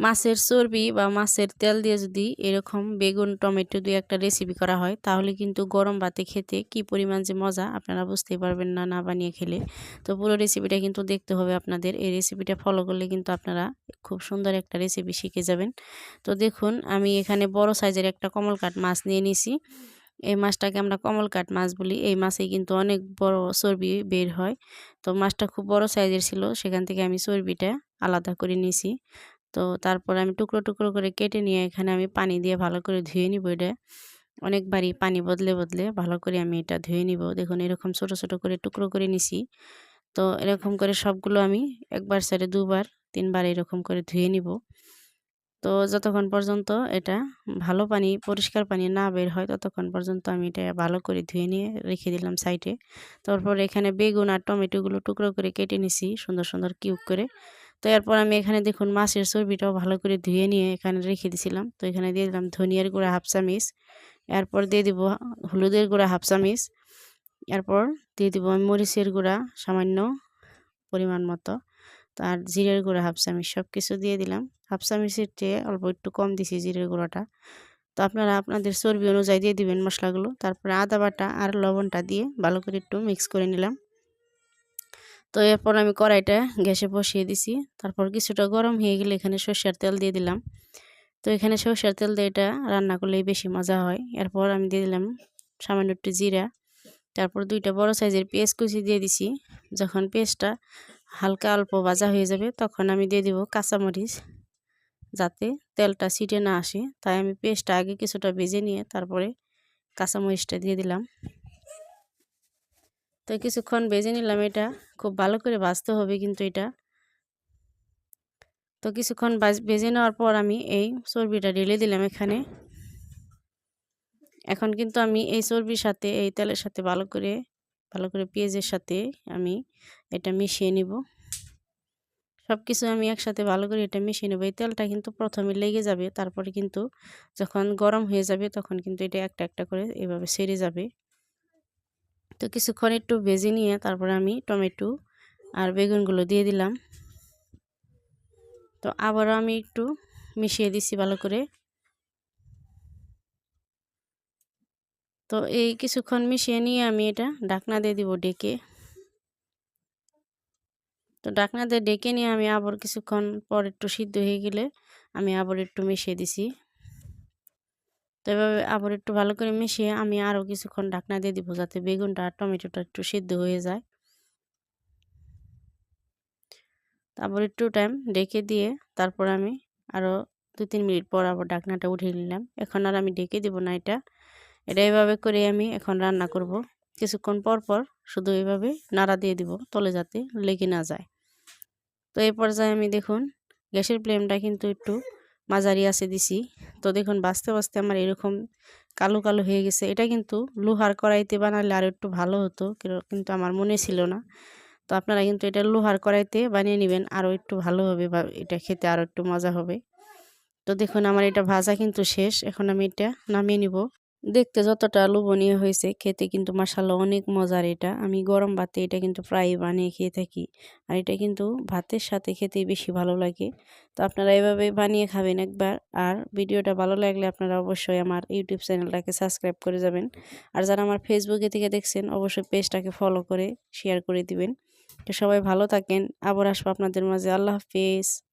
মাছের চর্বি বা মাছের তেল দিয়ে যদি এরকম বেগুন, টমেটো দিয়ে একটা রেসিপি করা হয়, তাহলে কিন্তু গরম ভাতে খেতে কি পরিমাণ যে মজা আপনারা বুঝতেই পারবেন না না বানিয়ে খেলে। তো পুরো রেসিপিটা কিন্তু দেখতে হবে আপনাদের। এই রেসিপিটা ফলো করলে কিন্তু আপনারা খুব সুন্দর একটা রেসিপি শিখে যাবেন। তো দেখুন, আমি এখানে বড় সাইজের একটা কমল কাঠ মাছ নিয়ে নিছি। এই মাছটাকে আমরা কমল কাঠ মাছ বলি। এই মাছে কিন্তু অনেক বড় চর্বি বের হয়। তো মাছটা খুব বড় সাইজের ছিল, সেখান থেকে আমি চর্বিটা আলাদা করে নিয়েছি তো তারপর আমি টুকরো টুকরো করে কেটে নিয়ে এখানে আমি পানি দিয়ে ভালো করে ধুয়ে নিব এটা। অনেকবারই পানি বদলে বদলে ভালো করে আমি এটা ধুয়ে নিব। দেখুন এরকম ছোট ছোট করে টুকরো করে নিছি। তো এরকম করে সবগুলো আমি একবার সাইডে দুবার, তিনবার এরকম করে ধুয়ে নিব। তো যতক্ষণ পর্যন্ত এটা ভালো পানি, পরিষ্কার পানি না বের হয়, ততক্ষণ পর্যন্ত আমি এটা ভালো করে ধুয়ে নিয়ে রেখে দিলাম সাইডে। তারপর এখানে বেগুন আর টমেটোগুলো টুকরো করে কেটে নিছি সুন্দর সুন্দর কিউব করে। তো এরপর আমি এখানে দেখুন মাছের চর্বিটাও ভালো করে ধুয়ে নিয়ে এখানে রেখে দিছিলাম। তো এখানে দিয়ে দিলাম ধনিয়ার গুঁড়া হাফ চামিচ। এরপর দিয়ে দিব হলুদের গুঁড়া হাফ চামিচ। এরপর দিয়ে দিব মরিচের গুঁড়া সামান্য পরিমাণ মতো। আর জিরের গুঁড়া হাফ চামিচ সব কিছু দিয়ে দিলাম। হাফ চামিচের চেয়ে অল্প একটু কম দিছি জিরের গুঁড়োটা। তো আপনারা আপনাদের চর্বি অনুযায়ী দিয়ে দিবেন মশলাগুলো। তারপরে আদা বাটা আর লবণটা দিয়ে ভালো করে একটু মিক্স করে নিলাম। তো এরপর আমি কড়াইটা গ্যাসে বসিয়ে দিছি। তারপর কিছুটা গরম হয়ে গেলে এখানে সর্ষের তেল দিয়ে দিলাম। তো এখানে সর্ষের তেল দিয়ে এটা রান্না করলেই বেশি মজা হয়। এরপর আমি দিয়ে দিলাম সামান্য একটু জিরা। তারপর দুইটা বড় সাইজের পেঁয়াজ কুচি দিয়ে দিছি। যখন পেঁয়াজটা হালকা অল্প ভাজা হয়ে যাবে, তখন আমি দিয়ে দিব কাঁচামরিচ যাতে তেলটা ছিটে না আসে। তাই আমি পেস্টটা আগে কিছুটা ভেজে নিয়ে তারপরে কাঁচামরিচটা দিয়ে দিলাম। তো কিছুক্ষণ বেজে নিলাম এটা, খুব ভালো করে ভাজতে হবে কিন্তু এটা। তো কিছুক্ষণ বেজে নেওয়ার পর আমি এই চর্বিটা ঢেলে দিলাম এখানে। এখন কিন্তু আমি এই চর্বির সাথে, এই তেলের সাথে ভালো করে ভালো করে পেঁয়াজের সাথে আমি এটা মিশিয়ে নিব। সব কিছু আমি একসাথে ভালো করে এটা মিশিয়ে নেব। এই তেলটা কিন্তু প্রথমে লেগে যাবে, তারপরে কিন্তু যখন গরম হয়ে যাবে তখন কিন্তু এটা একটা একটা করে এভাবে সেরে যাবে। তো কিছুক্ষণ একটু ভেজে নিয়ে তারপরে আমি টমেটো আর বেগুনগুলো দিয়ে দিলাম। তো আবারও আমি একটু মিশিয়ে দিছি ভালো করে। তো এই কিছুক্ষণ মিশিয়ে নিয়ে আমি এটা ডাকনা দিয়ে দিব ডেকে। তো ডাকনা দিয়ে ডেকে নিয়ে আমি আবার কিছুক্ষণ পর একটু সিদ্ধ হয়ে গেলে আমি আবার একটু মিশিয়ে দিছি। তো এভাবে আবার একটু ভালো করে মিশিয়ে আমি আরও কিছুক্ষণ ঢাকনা দিয়ে দিব যাতে বেগুনটা আর টমেটোটা একটু সিদ্ধ হয়ে যায়। তারপর একটু টাইম ডেকে দিয়ে তারপর আমি আরও দু তিন মিনিট পর আবার ঢাকনাটা উঠিয়ে নিলাম। এখন আর আমি ডেকে দিব না এটা। এটা এভাবে করে আমি এখন রান্না করব। কিছুক্ষণ পর পর শুধু এভাবে নাড়া দিয়ে দিব তলে যাতে লেগে না যায়। তো এই পর্যায়ে আমি দেখুন, গ্যাসের ফ্লেমটা কিন্তু একটু মাঝারি আছে দিছি। তো দেখুন বাঁচতে বাঁচতে আমার এরকম কালো কালো হয়ে গেছে। এটা কিন্তু লোহার কড়াইতে বানালে আর একটু ভালো হতো কিন্তু আমার মনে ছিল না। তো আপনারা কিন্তু এটা লোহার কড়াইতে বানিয়ে নেবেন আরও একটু ভালো হবে বা এটা খেতে আরও একটু মজা হবে। তো দেখুন আমার এটা ভাজা কিন্তু শেষ, এখন আমি এটা নামিয়ে নিব। দেখতে যতটা লোভনীয় হয়েছে খেতে কিন্তু মশালা অনেক মজার এটা। আমি গরম ভাতে এটা কিন্তু প্রায় বানিয়ে খেয়ে থাকি। আর এটা কিন্তু ভাতের সাথে খেতে বেশি ভালো লাগে। তো আপনারা এভাবে বানিয়ে খাবেন একবার। আর ভিডিওটা ভালো লাগলে আপনারা অবশ্যই আমার ইউটিউব চ্যানেলটাকে সাবস্ক্রাইব করে যাবেন। আর যারা আমার ফেসবুকে থেকে দেখছেন, অবশ্যই পেজটাকে ফলো করে শেয়ার করে দিবেন। তো সবাই ভালো থাকেন। আবার আসব আপনাদের মাঝে। আল্লাহ হাফিজ।